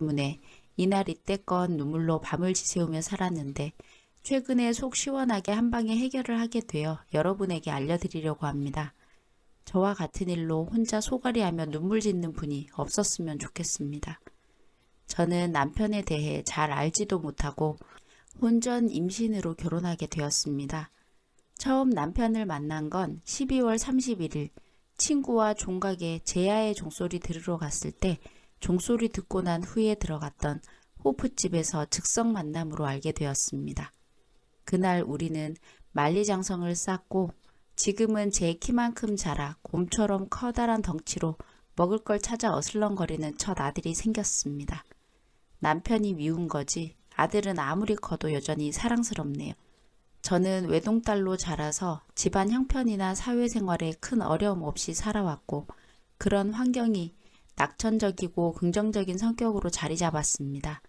때문에 이날 이때껏 눈물로 밤을 지새우며 살았는데 최근에 속 시원하게 한 방에 해결을 하게 되어 여러분에게 알려드리려고 합니다. 저와 같은 일로 혼자 소갈이하며 눈물 짓는 분이 없었으면 좋겠습니다. 저는 남편에 대해 잘 알지도 못하고 혼전 임신으로 결혼하게 되었습니다. 처음 남편을 만난 건 12월 31일 친구와 종각에 제야의 종소리 들으러 갔을 때 종소리 듣고 난 후에 들어갔던 호프집에서 즉석 만남으로 알게 되었습니다. 그날 우리는 만리장성을 쌓고 지금은 제 키만큼 자라 곰처럼 커다란 덩치로 먹을 걸 찾아 어슬렁거리는 첫 아들이 생겼습니다. 남편이 미운 거지 아들은 아무리 커도 여전히 사랑스럽네요. 저는 외동딸로 자라서 집안 형편이나 사회생활에 큰 어려움 없이 살아왔고 그런 환경이 낙천적이고 긍정적인 성격으로 자리 잡았습니다.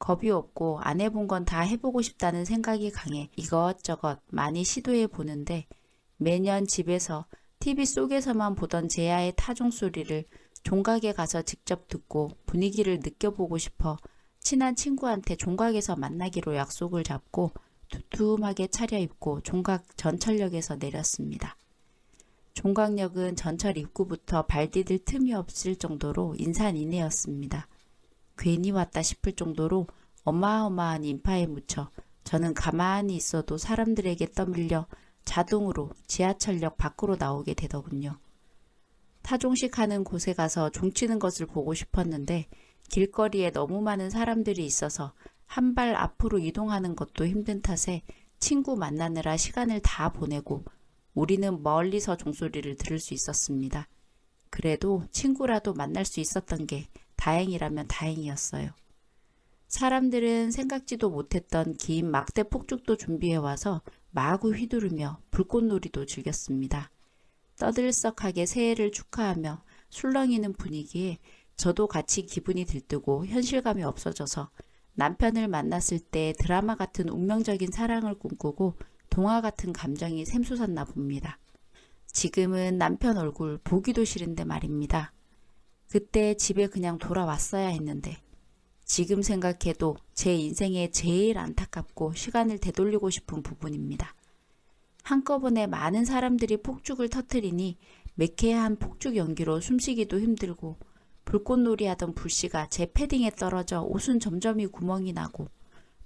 겁이 없고 안 해본 건 다 해보고 싶다는 생각이 강해 이것저것 많이 시도해 보는데 매년 집에서 TV 속에서만 보던 제야의 타종 소리를 종각에 가서 직접 듣고 분위기를 느껴보고 싶어 친한 친구한테 종각에서 만나기로 약속을 잡고 두툼하게 차려입고 종각 전철역에서 내렸습니다. 종각역은 전철 입구부터 발 디딜 틈이 없을 정도로 인산인해였습니다. 괜히 왔다 싶을 정도로 어마어마한 인파에 묻혀 저는 가만히 있어도 사람들에게 떠밀려 자동으로 지하철역 밖으로 나오게 되더군요. 타종식 하는 곳에 가서 종치는 것을 보고 싶었는데 길거리에 너무 많은 사람들이 있어서 한 발 앞으로 이동하는 것도 힘든 탓에 친구 만나느라 시간을 다 보내고 우리는 멀리서 종소리를 들을 수 있었습니다. 그래도 친구라도 만날 수 있었던 게 다행이라면 다행이었어요. 사람들은 생각지도 못했던 긴 막대 폭죽도 준비해 와서 마구 휘두르며 불꽃놀이도 즐겼습니다. 떠들썩하게 새해를 축하하며 술렁이는 분위기에 저도 같이 기분이 들뜨고 현실감이 없어져서 남편을 만났을 때 드라마 같은 운명적인 사랑을 꿈꾸고 동화 같은 감정이 샘솟았나 봅니다. 지금은 남편 얼굴 보기도 싫은데 말입니다. 그때 집에 그냥 돌아왔어야 했는데 지금 생각해도 제 인생에 제일 안타깝고 시간을 되돌리고 싶은 부분입니다. 한꺼번에 많은 사람들이 폭죽을 터뜨리니 매캐한 폭죽 연기로 숨쉬기도 힘들고 불꽃놀이 하던 불씨가 제 패딩에 떨어져 옷은 점점이 구멍이 나고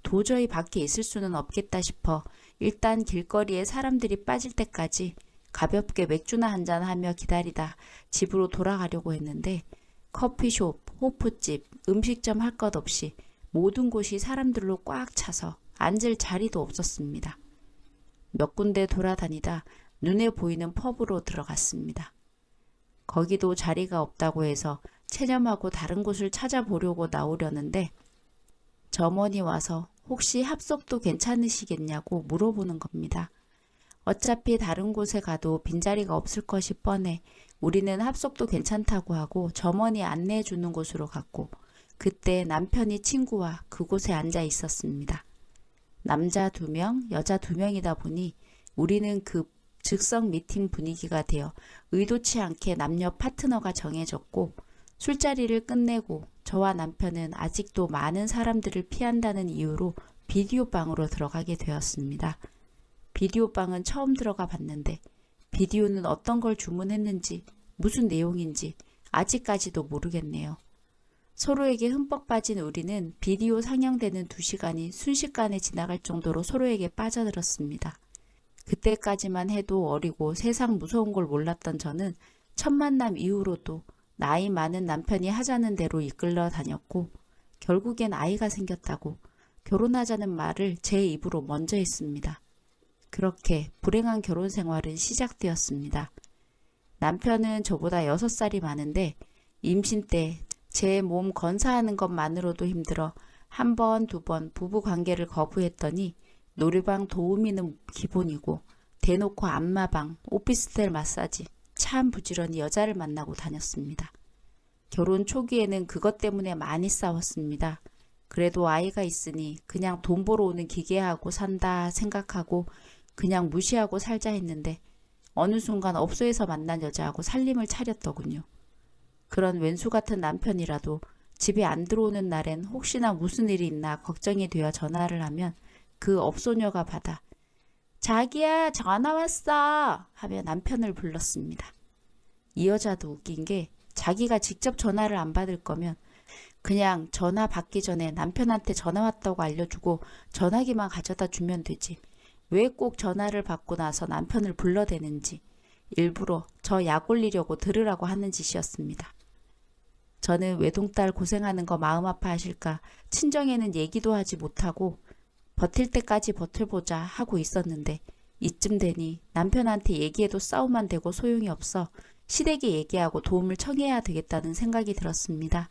도저히 밖에 있을 수는 없겠다 싶어 일단 길거리에 사람들이 빠질 때까지 가볍게 맥주나 한잔 하며 기다리다 집으로 돌아가려고 했는데 커피숍, 호프집, 음식점 할 것 없이 모든 곳이 사람들로 꽉 차서 앉을 자리도 없었습니다. 몇 군데 돌아다니다 눈에 보이는 펍으로 들어갔습니다. 거기도 자리가 없다고 해서 체념하고 다른 곳을 찾아보려고 나오려는데 점원이 와서 혹시 합석도 괜찮으시겠냐고 물어보는 겁니다. 어차피 다른 곳에 가도 빈자리가 없을 것이 뻔해 우리는 합석도 괜찮다고 하고 점원이 안내해 주는 곳으로 갔고 그때 남편이 친구와 그곳에 앉아 있었습니다. 남자 두 명, 여자 두 명이다 보니 우리는 그 즉석 미팅 분위기가 되어 의도치 않게 남녀 파트너가 정해졌고 술자리를 끝내고 저와 남편은 아직도 많은 사람들을 피한다는 이유로 비디오방으로 들어가게 되었습니다. 비디오방은 처음 들어가 봤는데 비디오는 어떤 걸 주문했는지 무슨 내용인지 아직까지도 모르겠네요. 서로에게 흠뻑 빠진 우리는 비디오 상영되는 두 시간이 순식간에 지나갈 정도로 서로에게 빠져들었습니다. 그때까지만 해도 어리고 세상 무서운 걸 몰랐던 저는 첫 만남 이후로도 나이 많은 남편이 하자는 대로 이끌러 다녔고 결국엔 아이가 생겼다고 결혼하자는 말을 제 입으로 먼저 했습니다. 그렇게 불행한 결혼 생활은 시작되었습니다. 남편은 저보다 6살이 많은데 임신 때 제 몸 건사하는 것만으로도 힘들어 한 번, 두 번 부부 관계를 거부했더니 노래방 도우미는 기본이고 대놓고 안마방, 오피스텔 마사지 참 부지런히 여자를 만나고 다녔습니다. 결혼 초기에는 그것 때문에 많이 싸웠습니다. 그래도 아이가 있으니 그냥 돈 벌어 오는 기계하고 산다 생각하고 그냥 무시하고 살자 했는데 어느 순간 업소에서 만난 여자하고 살림을 차렸더군요. 그런 왼수 같은 남편이라도 집에 안 들어오는 날엔 혹시나 무슨 일이 있나 걱정이 되어 전화를 하면 그 업소녀가 받아 자기야 전화 왔어 하며 남편을 불렀습니다. 이 여자도 웃긴 게 자기가 직접 전화를 안 받을 거면 그냥 전화 받기 전에 남편한테 전화 왔다고 알려주고 전화기만 가져다 주면 되지. 왜 꼭 전화를 받고 나서 남편을 불러대는지 일부러 저 약 올리려고 들으라고 하는 짓이었습니다. 저는 외동딸 고생하는 거 마음 아파하실까 친정에는 얘기도 하지 못하고 버틸 때까지 버텨보자 하고 있었는데 이쯤 되니 남편한테 얘기해도 싸움만 되고 소용이 없어 시댁에 얘기하고 도움을 청해야 되겠다는 생각이 들었습니다.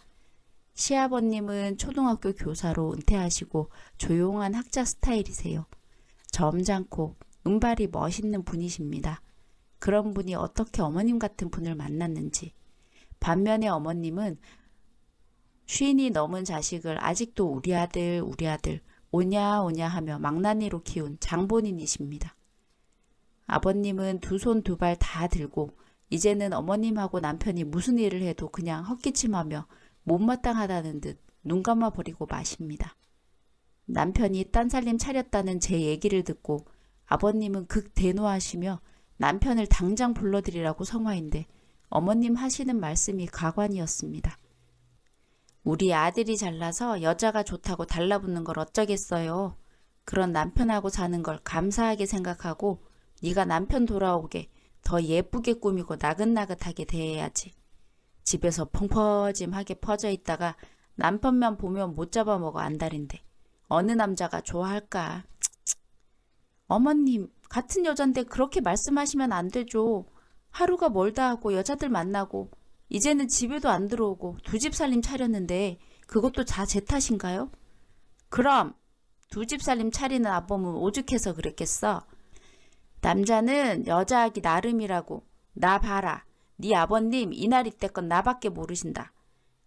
시아버님은 초등학교 교사로 은퇴하시고 조용한 학자 스타일이세요. 점잖고 은발이 멋있는 분이십니다. 그런 분이 어떻게 어머님 같은 분을 만났는지. 반면에 어머님은 쉰이 넘은 자식을 아직도 우리 아들, 우리 아들, 오냐 오냐 하며 망나니로 키운 장본인이십니다. 아버님은 두 손 두 발 다 들고 이제는 어머님하고 남편이 무슨 일을 해도 그냥 헛기침하며 못마땅하다는 듯 눈 감아 버리고 마십니다. 남편이 딴 살림 차렸다는 제 얘기를 듣고 아버님은 극 대노하시며 남편을 당장 불러들이라고 성화인데 어머님 하시는 말씀이 가관이었습니다. 우리 아들이 잘나서 여자가 좋다고 달라붙는 걸 어쩌겠어요. 그런 남편하고 사는 걸 감사하게 생각하고 네가 남편 돌아오게 더 예쁘게 꾸미고 나긋나긋하게 대해야지. 집에서 펑퍼짐하게 퍼져 있다가 남편만 보면 못 잡아먹어 안달인데 어느 남자가 좋아할까? 어머님 같은 여잔데 그렇게 말씀하시면 안 되죠. 하루가 멀다 하고 여자들 만나고 이제는 집에도 안 들어오고 두 집 살림 차렸는데 그것도 다 제 탓인가요? 그럼 두 집 살림 차리는 아범은 오죽해서 그랬겠어. 남자는 여자하기 나름이라고 나 봐라. 네 아버님 이날 이때껏 나밖에 모르신다.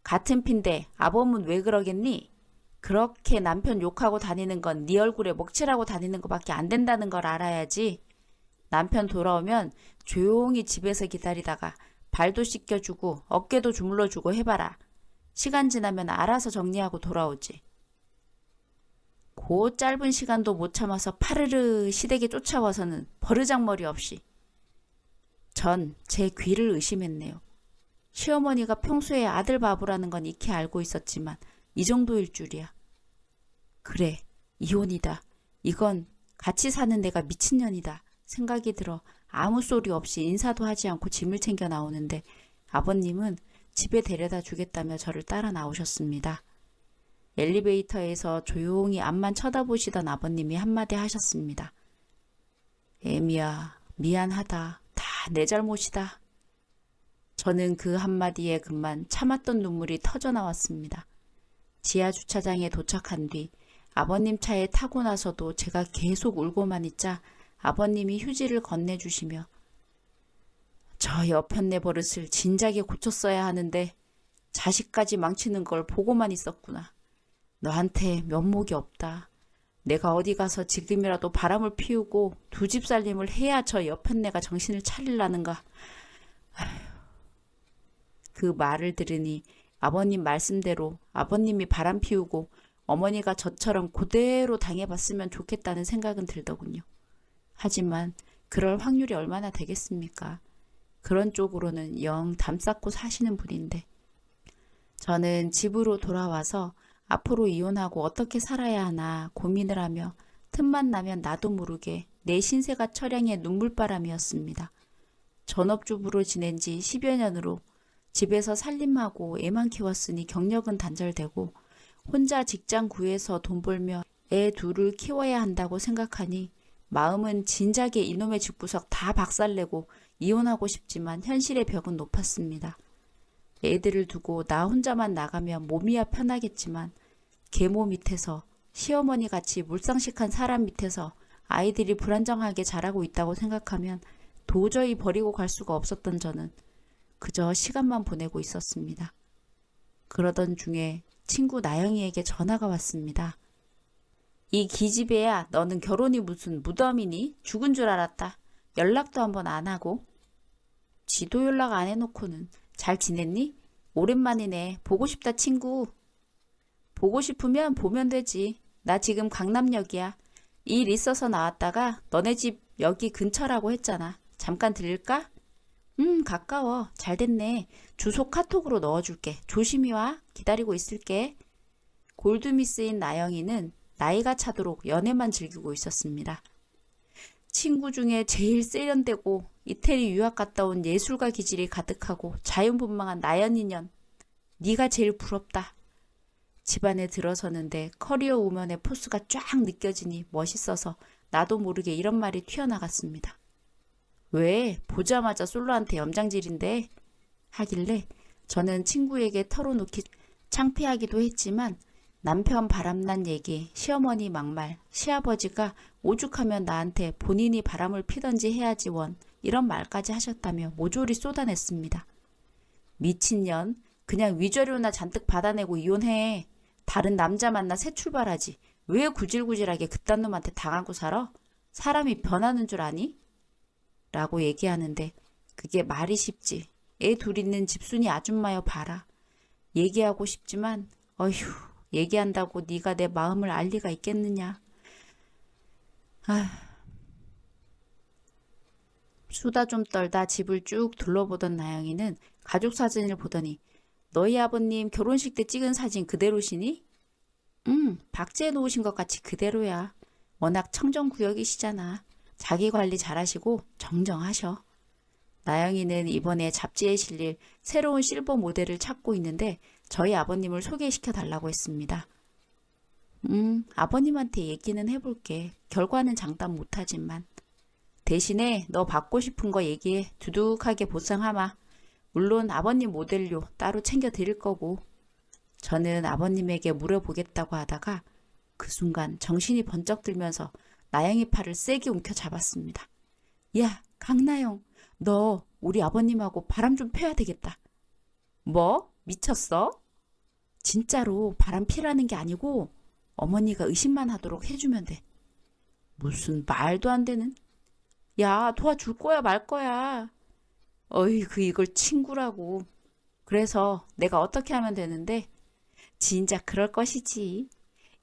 같은 핀데 아범은 왜 그러겠니? 그렇게 남편 욕하고 다니는 건 네 얼굴에 먹칠하고 다니는 것밖에 안 된다는 걸 알아야지. 남편 돌아오면 조용히 집에서 기다리다가 발도 씻겨주고 어깨도 주물러주고 해봐라. 시간 지나면 알아서 정리하고 돌아오지. 그 짧은 시간도 못 참아서 파르르 시댁에 쫓아와서는 버르장머리 없이 전 제 귀를 의심했네요. 시어머니가 평소에 아들 바보라는 건 익히 알고 있었지만 이 정도일 줄이야. 그래, 이혼이다. 이건 같이 사는 내가 미친년이다. 생각이 들어 아무 소리 없이 인사도 하지 않고 짐을 챙겨 나오는데 아버님은 집에 데려다 주겠다며 저를 따라 나오셨습니다. 엘리베이터에서 조용히 앞만 쳐다보시던 아버님이 한마디 하셨습니다. 애미야, 미안하다. 다 내 잘못이다. 저는 그 한마디에 그만 참았던 눈물이 터져 나왔습니다. 지하 주차장에 도착한 뒤 아버님 차에 타고 나서도 제가 계속 울고만 있자 아버님이 휴지를 건네주시며 저 여편네 버릇을 진작에 고쳤어야 하는데 자식까지 망치는 걸 보고만 있었구나. 너한테 면목이 없다. 내가 어디 가서 지금이라도 바람을 피우고 두 집 살림을 해야 저 여편네가 정신을 차릴라는가. 그 말을 들으니 아버님 말씀대로 아버님이 바람 피우고 어머니가 저처럼 그대로 당해봤으면 좋겠다는 생각은 들더군요. 하지만 그럴 확률이 얼마나 되겠습니까? 그런 쪽으로는 영 담쌓고 사시는 분인데. 저는 집으로 돌아와서 앞으로 이혼하고 어떻게 살아야 하나 고민을 하며 틈만 나면 나도 모르게 내 신세가 철량의 눈물바람이었습니다. 전업주부로 지낸 지 10여 년으로 집에서 살림하고 애만 키웠으니 경력은 단절되고 혼자 직장 구해서 돈 벌며 애 둘을 키워야 한다고 생각하니 마음은 진작에 이놈의 집구석 다 박살내고 이혼하고 싶지만 현실의 벽은 높았습니다. 애들을 두고 나 혼자만 나가면 몸이야 편하겠지만 계모 밑에서 시어머니 같이 물상식한 사람 밑에서 아이들이 불안정하게 자라고 있다고 생각하면 도저히 버리고 갈 수가 없었던 저는 그저 시간만 보내고 있었습니다. 그러던 중에 친구 나영이에게 전화가 왔습니다. 이 기집애야 너는 결혼이 무슨 무덤이니? 죽은 줄 알았다. 연락도 한번 안 하고. 지도 연락 안 해놓고는 잘 지냈니? 오랜만이네. 보고 싶다, 친구. 보고 싶으면 보면 되지. 나 지금 강남역이야. 일 있어서 나왔다가 너네 집 여기 근처라고 했잖아. 잠깐 들릴까? 음, 가까워. 잘 됐네. 주소 카톡으로 넣어줄게. 조심히 와. 기다리고 있을게. 골드미스인 나영이는 나이가 차도록 연애만 즐기고 있었습니다. 친구 중에 제일 세련되고 이태리 유학 갔다 온 예술가 기질이 가득하고 자연분방한 나연이년. 네가 제일 부럽다. 집안에 들어서는데 커리어 우먼의 포스가 쫙 느껴지니 멋있어서 나도 모르게 이런 말이 튀어나갔습니다. 왜? 보자마자 솔로한테 염장질인데? 하길래 저는 친구에게 털어놓기 창피하기도 했지만 남편 바람난 얘기, 시어머니 막말, 시아버지가 오죽하면 나한테 본인이 바람을 피던지 해야지 원 이런 말까지 하셨다며 모조리 쏟아냈습니다. 미친년, 그냥 위자료나 잔뜩 받아내고 이혼해. 다른 남자 만나 새 출발하지. 왜 구질구질하게 그딴 놈한테 당하고 살아? 사람이 변하는 줄 아니? 라고 얘기하는데 그게 말이 쉽지. 애 둘 있는 집순이 아줌마여 봐라. 얘기하고 싶지만 어휴 얘기한다고 네가 내 마음을 알 리가 있겠느냐. 아 수다 좀 떨다 집을 쭉 둘러보던 나영이는 가족 사진을 보더니 너희 아버님 결혼식 때 찍은 사진 그대로시니? 응, 박제해 놓으신 것 같이 그대로야. 워낙 청정구역이시잖아. 자기 관리 잘하시고 정정하셔. 나영이는 이번에 잡지에 실릴 새로운 실버 모델을 찾고 있는데 저희 아버님을 소개시켜 달라고 했습니다. 음, 아버님한테 얘기는 해볼게. 결과는 장담 못하지만. 대신에 너 받고 싶은 거 얘기해. 두둑하게 보상하마. 물론 아버님 모델료 따로 챙겨 드릴 거고. 저는 아버님에게 물어보겠다고 하다가 그 순간 정신이 번쩍 들면서 나영이 팔을 세게 움켜 잡았습니다. 야, 강나영, 너 우리 아버님하고 바람 좀 펴야 되겠다. 뭐? 미쳤어? 진짜로 바람 피라는 게 아니고 어머니가 의심만 하도록 해주면 돼. 무슨 말도 안 되는? 야, 도와줄 거야, 말 거야. 어이 그 이걸 친구라고. 그래서 내가 어떻게 하면 되는데? 진작 그럴 것이지.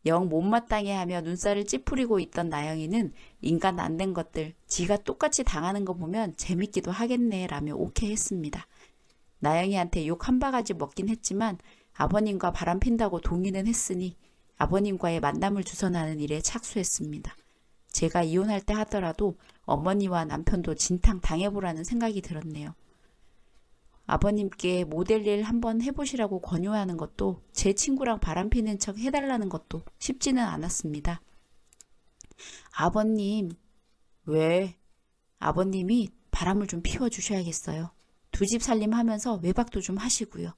영 못마땅해 하며 눈살을 찌푸리고 있던 나영이는 인간 안 된 것들 지가 똑같이 당하는 거 보면 재밌기도 하겠네 라며 오케이 했습니다. 나영이한테 욕 한 바가지 먹긴 했지만 아버님과 바람 핀다고 동의는 했으니 아버님과의 만남을 주선하는 일에 착수했습니다. 제가 이혼할 때 하더라도 어머니와 남편도 진탕 당해보라는 생각이 들었네요. 아버님께 모델 일 한번 해보시라고 권유하는 것도 제 친구랑 바람 피는 척 해달라는 것도 쉽지는 않았습니다. 아버님, 왜? 아버님이 바람을 좀 피워주셔야겠어요. 두 집 살림 하면서 외박도 좀 하시고요.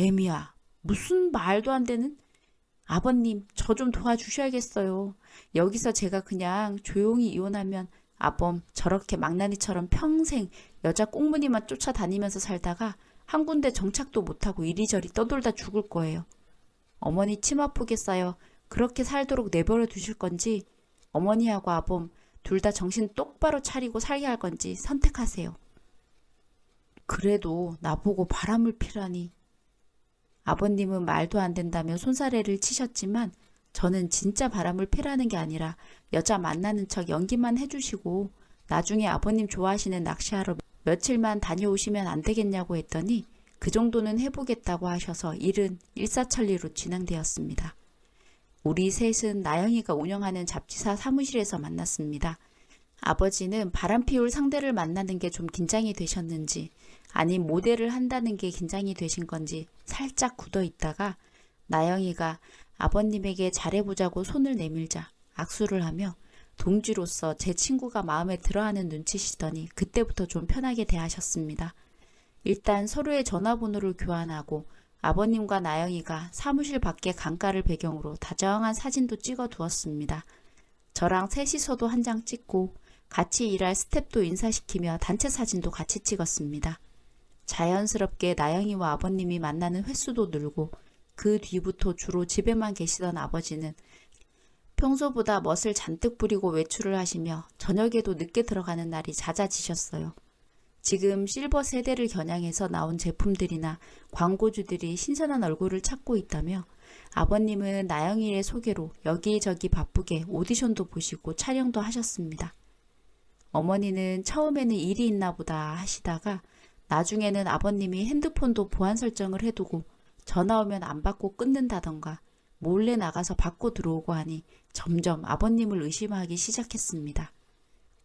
애미야, 무슨 말도 안 되는? 아버님, 저 좀 도와주셔야겠어요. 여기서 제가 그냥 조용히 이혼하면 아범 저렇게 망나니처럼 평생 여자 꽁무니만 쫓아다니면서 살다가 한 군데 정착도 못하고 이리저리 떠돌다 죽을 거예요. 어머니 침 아프겠어요. 그렇게 살도록 내버려 두실 건지 어머니하고 아범 둘 다 정신 똑바로 차리고 살게 할 건지 선택하세요. 그래도 나보고 바람을 피라니. 아버님은 말도 안 된다며 손사래를 치셨지만 저는 진짜 바람을 피라는 게 아니라 여자 만나는 척 연기만 해주시고 나중에 아버님 좋아하시는 낚시하러 며칠만 다녀오시면 안 되겠냐고 했더니 그 정도는 해보겠다고 하셔서 일은 일사천리로 진행되었습니다. 우리 셋은 나영이가 운영하는 잡지사 사무실에서 만났습니다. 아버지는 바람 피울 상대를 만나는 게 좀 긴장이 되셨는지 아니 모델을 한다는 게 긴장이 되신 건지 살짝 굳어 있다가 나영이가 아버님에게 잘해보자고 손을 내밀자 악수를 하며 동지로서 제 친구가 마음에 들어하는 눈치시더니 그때부터 좀 편하게 대하셨습니다. 일단 서로의 전화번호를 교환하고 아버님과 나영이가 사무실 밖에 강가를 배경으로 다정한 사진도 찍어 두었습니다. 저랑 셋이서도 한 장 찍고 같이 일할 스탭도 인사시키며 단체 사진도 같이 찍었습니다. 자연스럽게 나영이와 아버님이 만나는 횟수도 늘고 그 뒤부터 주로 집에만 계시던 아버지는 평소보다 멋을 잔뜩 부리고 외출을 하시며 저녁에도 늦게 들어가는 날이 잦아지셨어요. 지금 실버 세대를 겨냥해서 나온 제품들이나 광고주들이 신선한 얼굴을 찾고 있다며 아버님은 나영이의 소개로 여기저기 바쁘게 오디션도 보시고 촬영도 하셨습니다. 어머니는 처음에는 일이 있나 보다 하시다가 나중에는 아버님이 핸드폰도 보안 설정을 해두고 전화 오면 안 받고 끊는다던가 몰래 나가서 받고 들어오고 하니 점점 아버님을 의심하기 시작했습니다.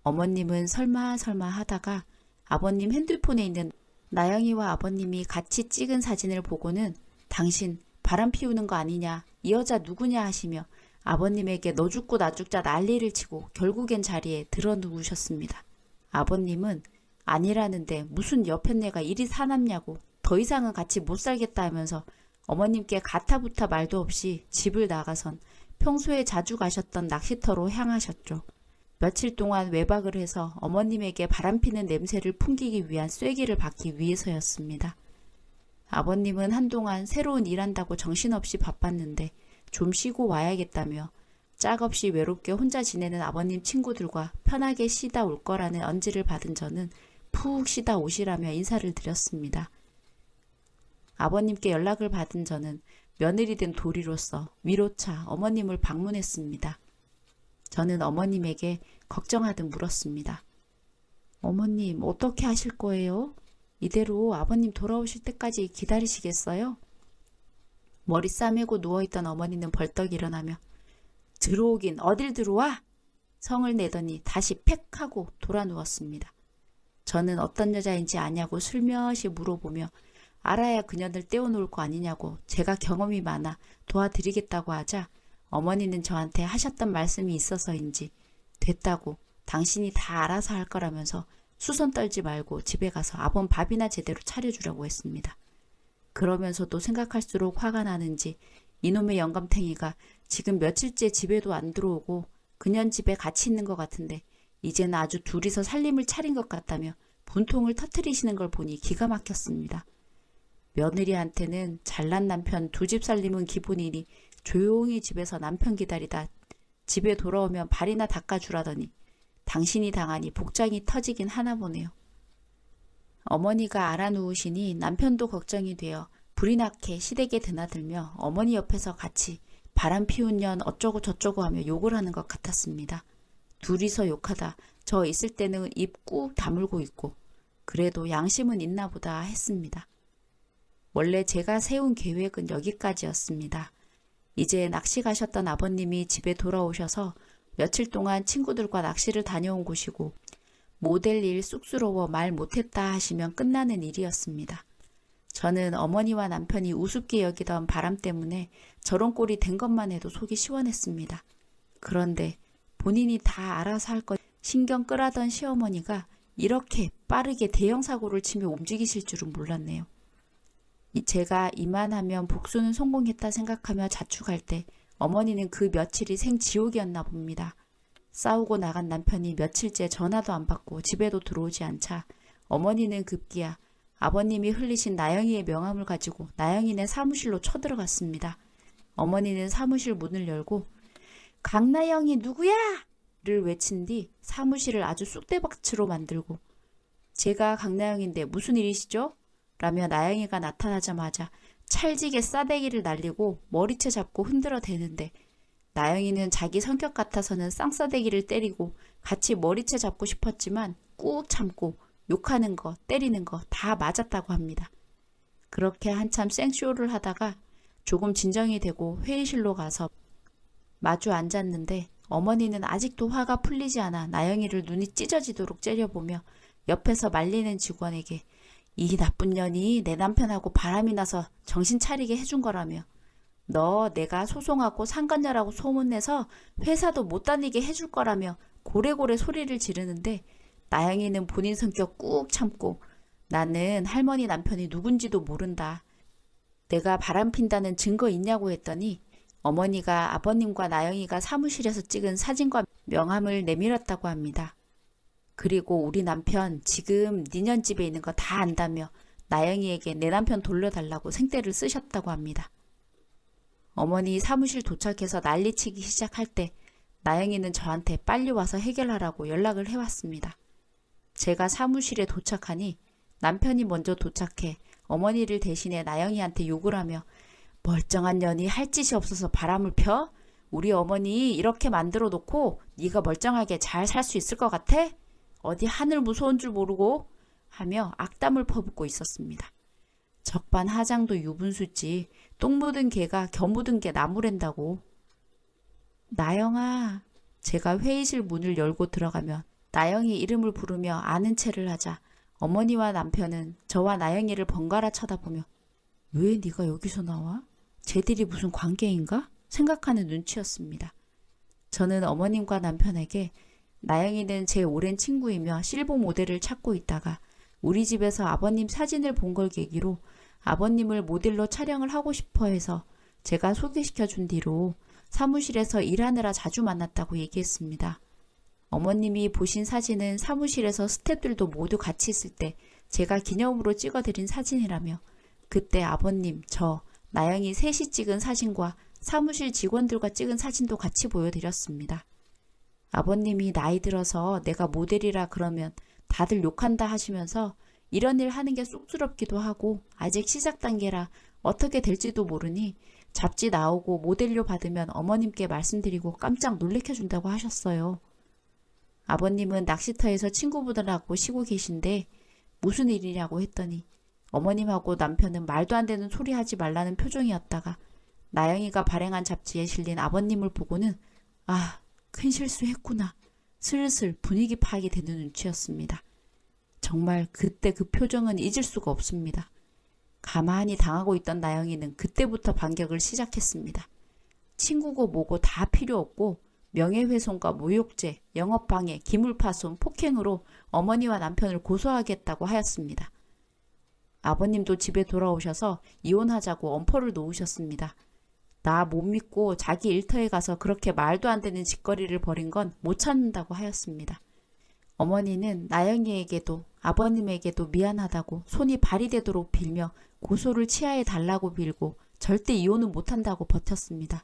어머님은 설마 설마 하다가 아버님 핸드폰에 있는 나영이와 아버님이 같이 찍은 사진을 보고는 당신 바람 피우는 거 아니냐 이 여자 누구냐 하시며 아버님에게 너 죽고 나 죽자 난리를 치고 결국엔 자리에 들어 누우셨습니다. 아버님은 아니라는데 무슨 옆에 내가 일이 사납냐고 더 이상은 같이 못 살겠다 하면서 어머님께 가타부타 말도 없이 집을 나가선 평소에 자주 가셨던 낚시터로 향하셨죠. 며칠 동안 외박을 해서 어머님에게 바람피는 냄새를 풍기기 위한 쐐기를 받기 위해서였습니다. 아버님은 한동안 새로운 일한다고 정신없이 바빴는데 좀 쉬고 와야겠다며 짝없이 외롭게 혼자 지내는 아버님 친구들과 편하게 쉬다 올 거라는 언지를 받은 저는 푹 쉬다 오시라며 인사를 드렸습니다. 아버님께 연락을 받은 저는 며느리 된 도리로서 위로차 어머님을 방문했습니다. 저는 어머님에게 걱정하듯 물었습니다. 어머님, 어떻게 하실 거예요? 이대로 아버님 돌아오실 때까지 기다리시겠어요? 머리 싸매고 누워있던 어머니는 벌떡 일어나며 들어오긴 어딜 들어와? 성을 내더니 다시 팩 하고 돌아 누웠습니다. 저는 어떤 여자인지 아냐고 슬며시 물어보며 알아야 그녀들 떼어놓을 거 아니냐고 제가 경험이 많아 도와드리겠다고 하자 어머니는 저한테 하셨던 말씀이 있어서인지 됐다고 당신이 다 알아서 할 거라면서 수선 떨지 말고 집에 가서 아범 밥이나 제대로 차려주려고 했습니다. 그러면서도 생각할수록 화가 나는지 이놈의 영감탱이가 지금 며칠째 집에도 안 들어오고 그년 집에 같이 있는 것 같은데 이제는 아주 둘이서 살림을 차린 것 같다며 분통을 터트리시는 걸 보니 기가 막혔습니다. 며느리한테는 잘난 남편 두 집 살림은 기본이니 조용히 집에서 남편 기다리다 집에 돌아오면 발이나 닦아주라더니 당신이 당하니 복장이 터지긴 하나 보네요. 어머니가 알아누우시니 남편도 걱정이 되어 불이 나게 시댁에 드나들며 어머니 옆에서 같이 바람 피운 년 어쩌고 저쩌고 하며 욕을 하는 것 같았습니다. 둘이서 욕하다 저 있을 때는 입 꾹 다물고 있고 그래도 양심은 있나 보다 했습니다. 원래 제가 세운 계획은 여기까지였습니다. 이제 낚시 가셨던 아버님이 집에 돌아오셔서 며칠 동안 친구들과 낚시를 다녀온 곳이고 모델 일 쑥스러워 말 못했다 하시면 끝나는 일이었습니다. 저는 어머니와 남편이 우습게 여기던 바람 때문에 저런 꼴이 된 것만 해도 속이 시원했습니다. 그런데 본인이 다 알아서 할 것 신경 끄라던 시어머니가 이렇게 빠르게 대형 사고를 치며 움직이실 줄은 몰랐네요. 이- 제가 이만하면 복수는 성공했다 생각하며 자축할 때 어머니는 그 며칠이 생지옥이었나 봅니다. 싸우고 나간 남편이 며칠째 전화도 안 받고 집에도 들어오지 않자 어머니는 급기야 아버님이 흘리신 나영이의 명함을 가지고 나영이네 사무실로 쳐들어갔습니다. 어머니는 사무실 문을 열고 강나영이 누구야? 를 외친 뒤 사무실을 아주 쑥대밭으로 만들고 제가 강나영인데 무슨 일이시죠? 라며 나영이가 나타나자마자 찰지게 싸대기를 날리고 머리채 잡고 흔들어 대는데 나영이는 자기 성격 같아서는 쌍싸대기를 때리고 같이 머리채 잡고 싶었지만 꾹 참고 욕하는 거, 때리는 거 다 맞았다고 합니다. 그렇게 한참 생쇼를 하다가 조금 진정이 되고 회의실로 가서 마주 앉았는데 어머니는 아직도 화가 풀리지 않아 나영이를 눈이 찢어지도록 째려보며 옆에서 말리는 직원에게 이 나쁜 년이 내 남편하고 바람이 나서 정신 차리게 해준 거라며 너 내가 소송하고 상간녀라고 소문내서 회사도 못 다니게 해줄 거라며 고래고래 소리를 지르는데 나영이는 본인 성격 꾹 참고 나는 할머니 남편이 누군지도 모른다. 내가 바람 핀다는 증거 있냐고 했더니 어머니가 아버님과 나영이가 사무실에서 찍은 사진과 명함을 내밀었다고 합니다. 그리고 우리 남편 지금 니년 집에 있는 거 다 안다며 나영이에게 내 남편 돌려달라고 생떼를 쓰셨다고 합니다. 어머니 사무실 도착해서 난리치기 시작할 때 나영이는 저한테 빨리 와서 해결하라고 연락을 해왔습니다. 제가 사무실에 도착하니 남편이 먼저 도착해 어머니를 대신해 나영이한테 욕을 하며 멀쩡한 년이 할 짓이 없어서 바람을 펴? 우리 어머니 이렇게 만들어 놓고 네가 멀쩡하게 잘 살 수 있을 것 같아? 어디 하늘 무서운 줄 모르고 하며 악담을 퍼붓고 있었습니다. 적반 하장도 유분수지 똥 묻은 개가 겨 묻은 개 나무랜다고. 나영아, 제가 회의실 문을 열고 들어가면 나영이 이름을 부르며 아는 체를 하자 어머니와 남편은 저와 나영이를 번갈아 쳐다보며 왜 네가 여기서 나와? 쟤들이 무슨 관계인가? 생각하는 눈치였습니다. 저는 어머님과 남편에게 나영이는 제 오랜 친구이며 실버 모델을 찾고 있다가 우리 집에서 아버님 사진을 본 걸 계기로 아버님을 모델로 촬영을 하고 싶어 해서 제가 소개시켜 준 뒤로 사무실에서 일하느라 자주 만났다고 얘기했습니다. 어머님이 보신 사진은 사무실에서 스태프들도 모두 같이 있을 때 제가 기념으로 찍어드린 사진이라며 그때 아버님, 저, 나영이 셋이 찍은 사진과 사무실 직원들과 찍은 사진도 같이 보여드렸습니다. 아버님이 나이 들어서 내가 모델이라 그러면 다들 욕한다 하시면서 이런 일 하는 게 쑥스럽기도 하고 아직 시작 단계라 어떻게 될지도 모르니 잡지 나오고 모델료 받으면 어머님께 말씀드리고 깜짝 놀래켜준다고 하셨어요. 아버님은 낚시터에서 친구분들하고 쉬고 계신데 무슨 일이냐고 했더니 어머님하고 남편은 말도 안 되는 소리 하지 말라는 표정이었다가 나영이가 발행한 잡지에 실린 아버님을 보고는 아, 큰 실수했구나. 슬슬 분위기 파악이 되는 눈치였습니다. 정말 그때 그 표정은 잊을 수가 없습니다. 가만히 당하고 있던 나영이는 그때부터 반격을 시작했습니다. 친구고 뭐고 다 필요 없고 명예훼손과 모욕죄, 영업방해, 기물파손, 폭행으로 어머니와 남편을 고소하겠다고 하였습니다. 아버님도 집에 돌아오셔서 이혼하자고 엄포를 놓으셨습니다. 나 못 믿고 자기 일터에 가서 그렇게 말도 안 되는 짓거리를 벌인 건못 찾는다고 하였습니다. 어머니는 나영이에게도 아버님에게도 미안하다고 손이 발이 되도록 빌며 고소를 치하해 달라고 빌고 절대 이혼은 못한다고 버텼습니다.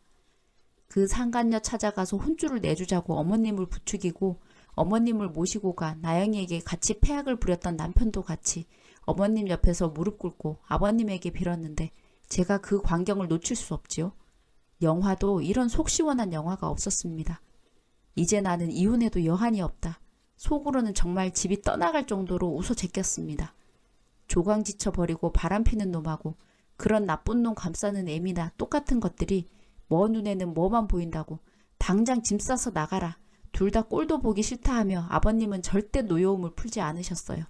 그 상간녀 찾아가서 혼쭐을 내주자고 어머님을 부추기고 어머님을 모시고 가 나영이에게 같이 폐악을 부렸던 남편도 같이 어머님 옆에서 무릎 꿇고 아버님에게 빌었는데 제가 그 광경을 놓칠 수 없지요. 영화도 이런 속 시원한 영화가 없었습니다. 이제 나는 이혼해도 여한이 없다. 속으로는 정말 집이 떠나갈 정도로 웃어 제꼈습니다. 조광 지쳐 버리고 바람피는 놈하고 그런 나쁜 놈 감싸는 애미나 똑같은 것들이 뭐 눈에는 뭐만 보인다고 당장 짐 싸서 나가라. 둘 다 꼴도 보기 싫다 하며 아버님은 절대 노여움을 풀지 않으셨어요.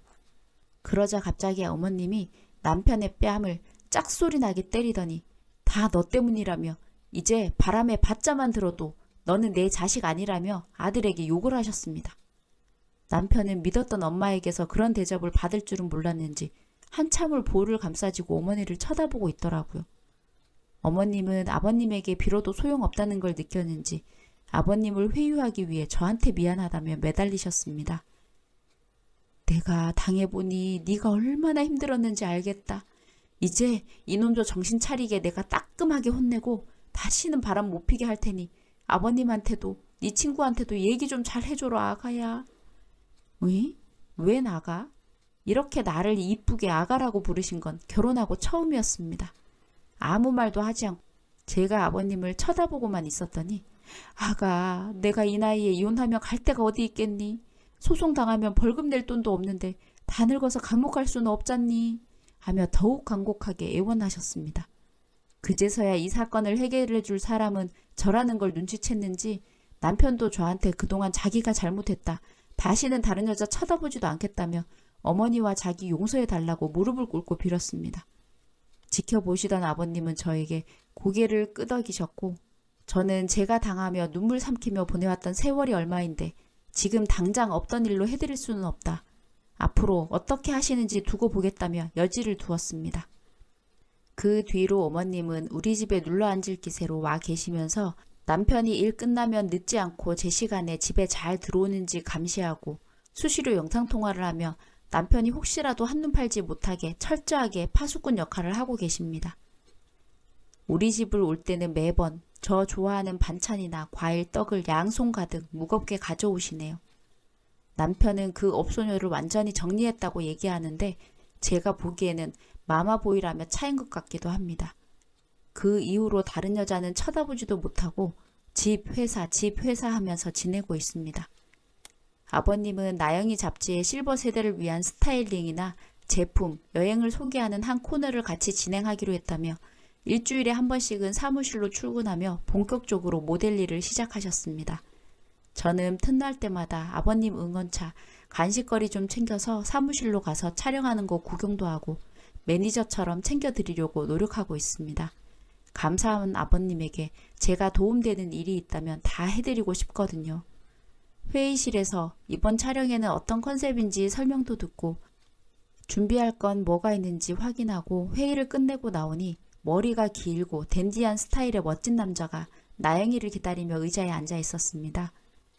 그러자 갑자기 어머님이 남편의 뺨을 짝소리 나게 때리더니 다 너 때문이라며 이제 바람에 받자만 들어도 너는 내 자식 아니라며 아들에게 욕을 하셨습니다. 남편은 믿었던 엄마에게서 그런 대접을 받을 줄은 몰랐는지 한참을 볼을 감싸지고 어머니를 쳐다보고 있더라고요. 어머님은 아버님에게 빌어도 소용없다는 걸 느꼈는지 아버님을 회유하기 위해 저한테 미안하다며 매달리셨습니다. 내가 당해보니 네가 얼마나 힘들었는지 알겠다. 이제 이놈도 정신 차리게 내가 따끔하게 혼내고 다시는 바람 못 피게 할 테니 아버님한테도 네 친구한테도 얘기 좀 잘 해줘라 아가야. 왜? 왜 나가? 이렇게 나를 이쁘게 아가라고 부르신 건 결혼하고 처음이었습니다. 아무 말도 하지 않고 제가 아버님을 쳐다보고만 있었더니 아가 내가 이 나이에 이혼하면 갈 데가 어디 있겠니? 소송당하면 벌금 낼 돈도 없는데 다 늙어서 감옥 갈 수는 없잖니? 하며 더욱 간곡하게 애원하셨습니다. 그제서야 이 사건을 해결해 줄 사람은 저라는 걸 눈치챘는지 남편도 저한테 그동안 자기가 잘못했다. 다시는 다른 여자 쳐다보지도 않겠다며 어머니와 자기 용서해 달라고 무릎을 꿇고 빌었습니다. 지켜보시던 아버님은 저에게 고개를 끄덕이셨고 저는 제가 당하며 눈물 삼키며 보내왔던 세월이 얼마인데 지금 당장 없던 일로 해드릴 수는 없다. 앞으로 어떻게 하시는지 두고 보겠다며 여지를 두었습니다. 그 뒤로 어머님은 우리 집에 눌러 앉을 기세로 와 계시면서 남편이 일 끝나면 늦지 않고 제 시간에 집에 잘 들어오는지 감시하고 수시로 영상통화를 하며 남편이 혹시라도 한눈 팔지 못하게 철저하게 파수꾼 역할을 하고 계십니다. 우리 집을 올 때는 매번 저 좋아하는 반찬이나 과일, 떡을 양손 가득 무겁게 가져오시네요. 남편은 그 업소녀를 완전히 정리했다고 얘기하는데 제가 보기에는 마마보이라며 차인 것 같기도 합니다. 그 이후로 다른 여자는 쳐다보지도 못하고 집, 회사, 집, 회사 하면서 지내고 있습니다. 아버님은 나영이 잡지의 실버 세대를 위한 스타일링이나 제품, 여행을 소개하는 한 코너를 같이 진행하기로 했다며 일주일에 한 번씩은 사무실로 출근하며 본격적으로 모델 일을 시작하셨습니다. 저는 틈날 때마다 아버님 응원차, 간식거리 좀 챙겨서 사무실로 가서 촬영하는 거 구경도 하고 매니저처럼 챙겨드리려고 노력하고 있습니다. 감사한 아버님에게 제가 도움되는 일이 있다면 다 해드리고 싶거든요. 회의실에서 이번 촬영에는 어떤 컨셉인지 설명도 듣고 준비할 건 뭐가 있는지 확인하고 회의를 끝내고 나오니 머리가 길고 댄디한 스타일의 멋진 남자가 나영이를 기다리며 의자에 앉아 있었습니다.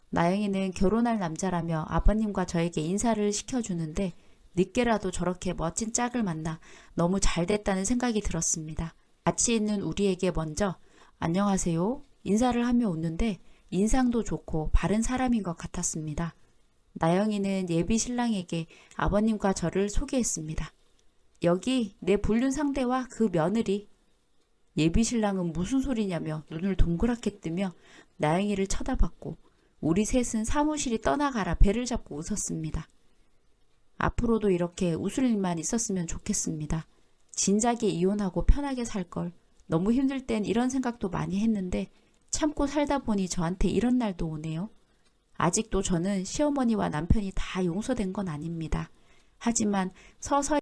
나영이는 결혼할 남자라며 아버님과 저에게 인사를 시켜주는데 늦게라도 저렇게 멋진 짝을 만나 너무 잘 됐다는 생각이 들었습니다. 같이 있는 우리에게 먼저 안녕하세요 인사를 하며 웃는데 인상도 좋고 바른 사람인 것 같았습니다. 나영이는 예비 신랑에게 아버님과 저를 소개했습니다. 여기 내 불륜 상대와 그 며느리. 예비 신랑은 무슨 소리냐며 눈을 동그랗게 뜨며 나영이를 쳐다봤고 우리 셋은 사무실이 떠나가라 배를 잡고 웃었습니다. 앞으로도 이렇게 웃을 일만 있었으면 좋겠습니다. 진작에 이혼하고 편하게 살 걸. 너무 힘들 땐 이런 생각도 많이 했는데 참고 살다 보니 저한테 이런 날도 오네요. 아직도 저는 시어머니와 남편이 다 용서된 건 아닙니다. 하지만 서서히